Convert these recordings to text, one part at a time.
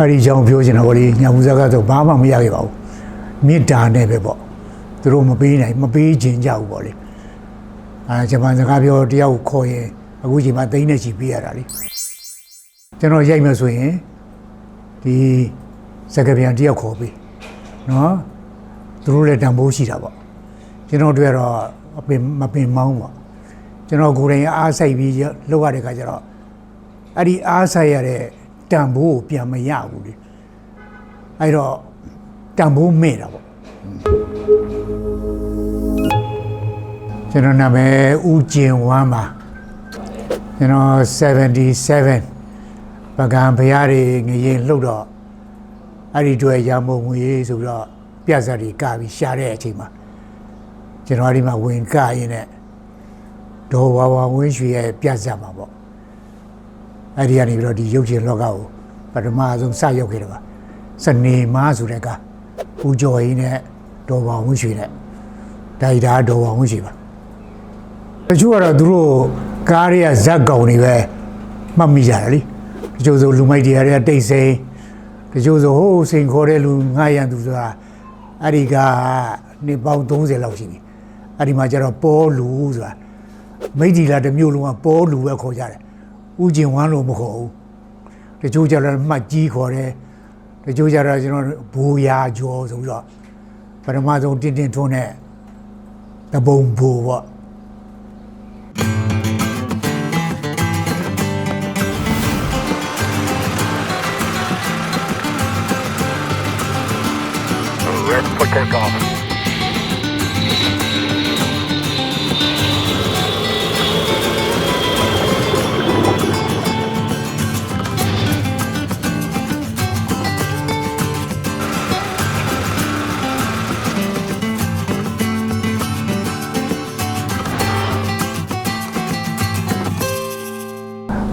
အဲ့ဒီကြောင့်ပြောချင်တော့ဗောလေညာဘူးဇာကတော့ဘာမှမရခဲ့ပါဘူးမေတ္တာနဲ့ပဲပေါ့သူတို့မပေးနိုင်မပေးခြင်းကြဘူးဗောလေအာဂျပန်စကားပြောတယောက်ခေါ်ရင်အခုချိန်မှာသိန်းနဲ့ချီပေးရတာလေကျွန်တော်ရိုက်မယ်ဆိုရင်ဒီစကားပြန်တယောက်ခေါ်ပေးနော်သူတို့လည်းတန်ဖိုးရှိတာပေါ့ကျွန်တော်တို့ကတော့အပင်မပင်မောင်းပေါ့ကျွန်တော်ကိုယ်တိုင်အားစိုက်ပြီးလောက်ရတဲ့ခါကျတော့အဲ့ဒီအားဆိုင်ရတဲ့ တန်ဖိုးကိုပြန်မရဘူးလေအဲ့တော့တန်ဖိုးမဲ့တာပေါ့ကျွန်တော်နာမည်ဦးကျင်ဝမ်းပါကျွန်တော်77ပကံဘုရားတွေငရင်လှုပ်တော့အဲ့ဒီတွေ့ရမုံငွေဆိုပြီးတော့ပြဿနာတွေကပြီးရှာတဲ့အချိန်မှာကျွန်တော်ဒီမှာဝင်ကရင်နဲ့ဒေါ်ဝါဝါဝင်းရွှေရဲ့ပြဿနာမှာပေါ့ အဲ့ဒီကနေပြီးတော့ဒီရုပ်ရှင်လောကကိုပထမဆုံးစရောက်ခဲ့တယ်ပါစနေမားဆိုတဲ့ကဦးကျော်ကြီးနဲ့ဒေါ်ပေါင်ဝင်းရွှေနဲ့ဒါရီဒါဒေါ်ပေါင်ဝင်းရွှေပါတချို့ကတော့သူတို့ကားတွေကဇက်ကောင်တွေပဲမှတ်မိကြတယ်လေတချို့ဆိုလူမိုက်တွေတွေကတိတ်ဆိန်တချို့ဆိုဟိုးစိန်ခေါ်တဲ့လူငှားရန်သူဆိုတာအဲ့ဒီကနှစ်ပေါင်း30လောက်ရှိပြီအဲ့ဒီမှာကျတော့ပေါ်လူဆိုတာမိတ်ဒီလာတစ်မျိုးလုံးကပေါ်လူပဲခေါ်ကြတယ် ဥကျင်ဝမ်းလို့မခေါ်ဘူးတချို့ကြတော့မှတ်ကြီးခေါ်တယ်တချို့ကြတော့ကျွန်တော်ဘူရာကျော်ဆိုပြီးတော့ပထမဆုံးတင်းတင်းထွန်းတဲ့တပုံဘူပေါ့ Red for takeoff.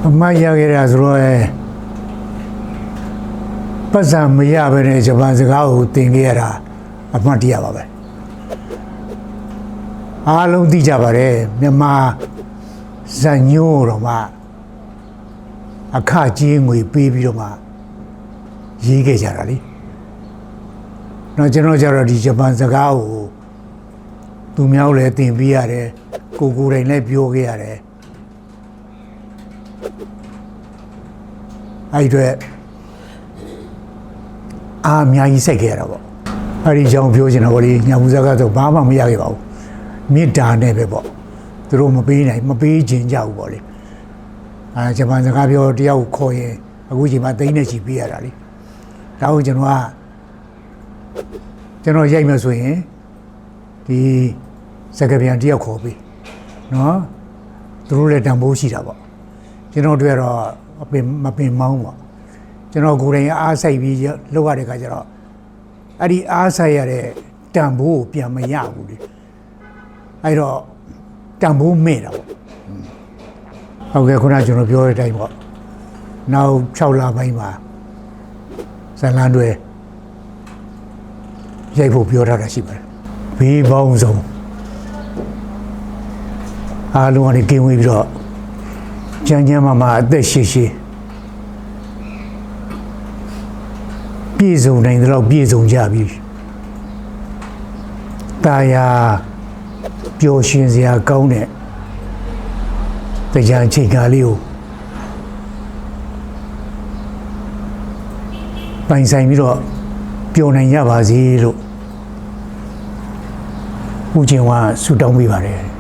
အမတ်ရခဲ့တာဆိုတော့အဲပတ်စံမရဘဲနဲ့ဂျပန်စကားကိုသင်ခဲ့ရတာအမှတ်တရပါပဲအားလုံးသိကြပါတယ်မြန်မာဇန်ညိုးတော့မှအခကြီးငွေပေးပြီးတော့မှရေးခဲ့ကြတာလေတော့ကျွန်တော်ကျတော့ဒီဂျပန်စကားကိုသူများလည်းသင်ပေးရတယ်ကိုကိုယ်တိုင်လည်းပြောခဲ့ရတယ် အဲ့ဒီအတွက်အာအများကြီးစိုက်ခဲ့ရတာပေါ့အဲ့ဒီကြောင့်ပြောချင်တော့ဗောလေညာဘူးဇာကတော့ဘာမှမရခဲ့ပါဘူးမေတ္တာနဲ့ပဲပေါ့သူတို့မပေးနိုင်မပေးခြင်းကြဘူးဗောလေအာဂျပန်စကားပြောတယောက်ခေါ်ရင်အခုချိန်မှာသိန်းနဲ့ချီပေးရတာလေဒါကိုကျွန်တော်ကကျွန်တော်ရိုက်မယ်ဆိုရင်ဒီစကားပြန်တယောက်ခေါ်ပေးနော်သူတို့လည်းတန်ဖိုးရှိတာပေါ့ ကျွန်တော်တို့ကတော့အပင်မပင်မောင်းပေါ့ကျွန်တော်ကိုယ်တိုင်အားစိုက်ပြီးလောက်ရတဲ့ခါကျတော့အဲ့ဒီအားစိုက်ရတဲ့တန်ဖိုးကိုပြန်မရဘူးလေအဲ့တော့တန်ဖိုးမဲ့တာပေါ့ဟုတ်ကဲ့ခုနကျွန်တော်ပြောတဲ့အတိုင်းပေါ့နောက်6လပိုင်းမှာဇလန်တွေရိုက်ဖို့ပြောထားတာရှိပါတယ်ဘေးပေါင်းဆုံးအားလုံးကနေကင်းဝေးပြီးတော့ ကျန်းကျန်းမာမာအသက်ရှိရှိပြည့်စုံနိုင်တဲ့လောက်ပြည့်စုံကြပြီ။ตาယာပျော်ရွှင်စရာကောင်းတဲ့တရားချိန်ကားလေးကိုပိုင်ဆိုင်ပြီးတော့ပျော်နိုင်ရပါစေလို့ဦးကျင်ဝါဆုတောင်းပေးပါတယ်။